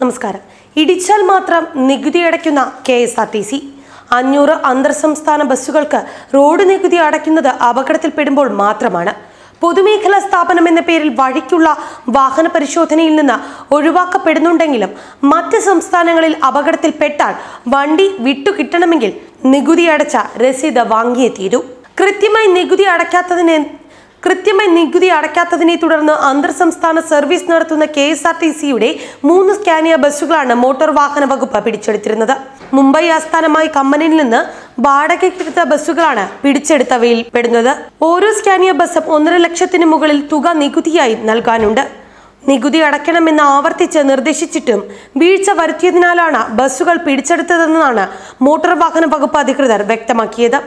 നമസ്കാരം. ഇടിച്ചാൽ മാത്രം നികുതി അടയ്ക്കുന്ന K S R T C. അഞ്ഞൂറ് അന്തർ സംസ്ഥാന ബസ്സുകൾക്ക് റോഡ് നികുതി അടയ്ക്കുന്നത് അപകടത്തിൽപ്പെടുമ്പോൾ മാത്രമാണ്. പൊതുമേഖലാ സ്ഥാപനം എന്ന പേരിൽ വഴിക്കുള്ള വാഹന പരിശോധനയിൽ നിന്ന് ഒഴിവാക്കപ്പെടുന്നുണ്ടെങ്കിലും മറ്റ് സംസ്ഥാനങ്ങളിൽ അപകടത്തിൽപ്പെട്ടാൽ വണ്ടി വിട്ടുകിട്ടണമെങ്കിൽ നികുതി അടച്ച രസീത് വാങ്ങിയേ തീരൂ. കൃത്യമായി നികുതി അടയ്ക്കാത്തതിന് കൃത്യമായി നികുതി അടയ്ക്കാത്തതിനെ തുടർന്ന് അന്തർ സംസ്ഥാന സർവീസ് നടത്തുന്ന കെ എസ് ആർ ടി സിയുടെ മൂന്ന് സ്കാനിയ ബസ്സുകളാണ് മോട്ടോർ വാഹന വകുപ്പ് പിടിച്ചെടുത്തിരുന്നത്. മുംബൈ ആസ്ഥാനമായി കമ്പനിയിൽ നിന്ന് വാടകയ്ക്കെടുത്ത ബസ്സുകളാണ് പിടിച്ചെടുത്തവയിൽ പെടുന്നത്. ഓരോ സ്കാനിയ ബസ്സും ഒന്നര ലക്ഷത്തിന് മുകളിൽ തുക നികുതിയായി നൽകാനുണ്ട്. നികുതി അടയ്ക്കണമെന്ന് ആവർത്തിച്ച് നിർദ്ദേശിച്ചിട്ടും വീഴ്ച വരുത്തിയതിനാലാണ് ബസ്സുകൾ പിടിച്ചെടുത്തതെന്നാണ് മോട്ടോർ വാഹന വകുപ്പ് അധികൃതർ വ്യക്തമാക്കിയത്.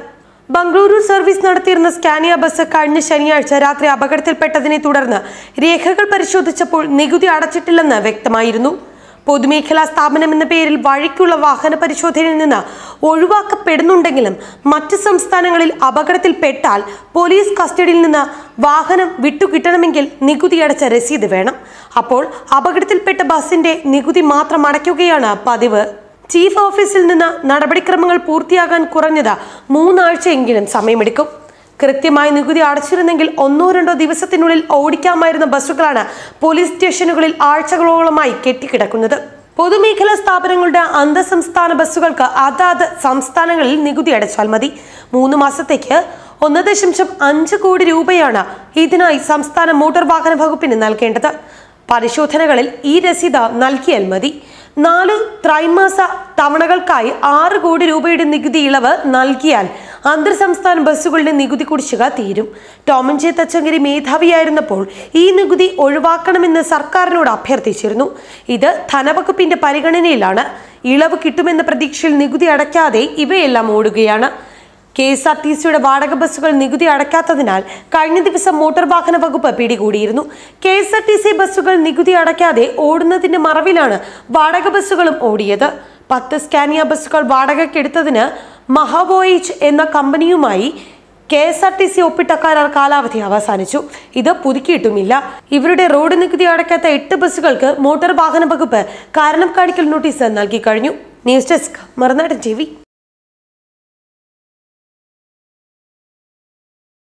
ബംഗളൂരു സർവീസ് നടത്തിയിരുന്ന സ്കാനിയ ബസ് കഴിഞ്ഞ ശനിയാഴ്ച രാത്രി അപകടത്തിൽപ്പെട്ടതിനെ തുടർന്ന് രേഖകൾ പരിശോധിച്ചപ്പോൾ നികുതി അടച്ചിട്ടില്ലെന്ന് വ്യക്തമായിരുന്നു. പൊതുമേഖലാ സ്ഥാപനം എന്ന പേരിൽ വഴിക്കുള്ള വാഹന പരിശോധനയിൽ നിന്ന് ഒഴിവാക്കപ്പെടുന്നുണ്ടെങ്കിലും മറ്റ് സംസ്ഥാനങ്ങളിൽ അപകടത്തിൽപ്പെട്ടാൽ പോലീസ് കസ്റ്റഡിയിൽ നിന്ന് വാഹനം വിട്ടുകിട്ടണമെങ്കിൽ നികുതി അടച്ച രസീത് വേണം. അപ്പോൾ അപകടത്തിൽപ്പെട്ട ബസിന്റെ നികുതി മാത്രം അടയ്ക്കുകയാണ് പതിവ്. ചീഫ് ഓഫീസിൽ നിന്ന് നടപടിക്രമങ്ങൾ പൂർത്തിയാകാൻ കുറഞ്ഞത് മൂന്നാഴ്ചയെങ്കിലും സമയമെടുക്കും. കൃത്യമായി നികുതി അടച്ചിരുന്നെങ്കിൽ ഒന്നോ രണ്ടോ ദിവസത്തിനുള്ളിൽ ഓടിക്കാമായിരുന്ന ബസ്സുകളാണ് പോലീസ് സ്റ്റേഷനുകളിൽ ആഴ്ചകളോളമായി കെട്ടിക്കിടക്കുന്നത്. പൊതുമേഖലാ സ്ഥാപനങ്ങളുടെ അന്തർസംസ്ഥാന ബസ്സുകൾക്ക് അതാത് സംസ്ഥാനങ്ങളിൽ നികുതി അടച്ചാൽ മതി. മൂന്ന് മാസത്തേക്ക് ഒന്ന് ദശാംശം അഞ്ച് കോടി രൂപയാണ് ഇതിനായി സംസ്ഥാന മോട്ടോർ വാഹന വകുപ്പിന് നൽകേണ്ടത്. പരിശോധനകളിൽ ഈ രസീത് നൽകിയാൽ മതി. നാല് ത്രൈമാസ തവണകൾക്കായി ആറ് കോടി രൂപയുടെ നികുതി ഇളവ് നൽകിയാൽ അന്തർ സംസ്ഥാന ബസ്സുകളുടെ നികുതി കുടിശ്ശിക തീരും. ടോമൻ ജെ തച്ചങ്കരി മേധാവിയായിരുന്നപ്പോൾ ഈ നികുതി ഒഴിവാക്കണമെന്ന് സർക്കാരിനോട് അഭ്യർത്ഥിച്ചിരുന്നു. ഇത് ധനവകുപ്പിന്റെ പരിഗണനയിലാണ്. ഇളവ് കിട്ടുമെന്ന പ്രതീക്ഷയിൽ നികുതി അടയ്ക്കാതെ ഇവയെല്ലാം ഓടുകയാണ്. കെ എസ് ആർ ടി സിയുടെ വാടക ബസ്സുകൾ നികുതി അടയ്ക്കാത്തതിനാൽ കഴിഞ്ഞ ദിവസം മോട്ടോർ വാഹന വകുപ്പ് പിടികൂടിയിരുന്നു. K S R T C ബസ്സുകൾ നികുതി അടയ്ക്കാതെ ഓടുന്നതിന്റെ മറവിലാണ് വാടക ബസ്സുകളും ഓടിയത്. പത്ത് സ്കാനിയ ബസ്സുകൾ വാടകയ്ക്കെടുത്തതിന് മഹാവോയിച്ച് എന്ന കമ്പനിയുമായി K S R T C ഒപ്പിട്ട കരാർ കാലാവധി അവസാനിച്ചു. ഇത് പുതുക്കിയിട്ടുമില്ല. ഇവരുടെ റോഡ് നികുതി അടയ്ക്കാത്ത എട്ട് ബസ്സുകൾക്ക് മോട്ടോർ വാഹന വകുപ്പ് കാരണം കാണിക്കൽ നോട്ടീസ് നൽകി കഴിഞ്ഞു. ന്യൂസ് ഡെസ്ക് മറുനാടൻ ടി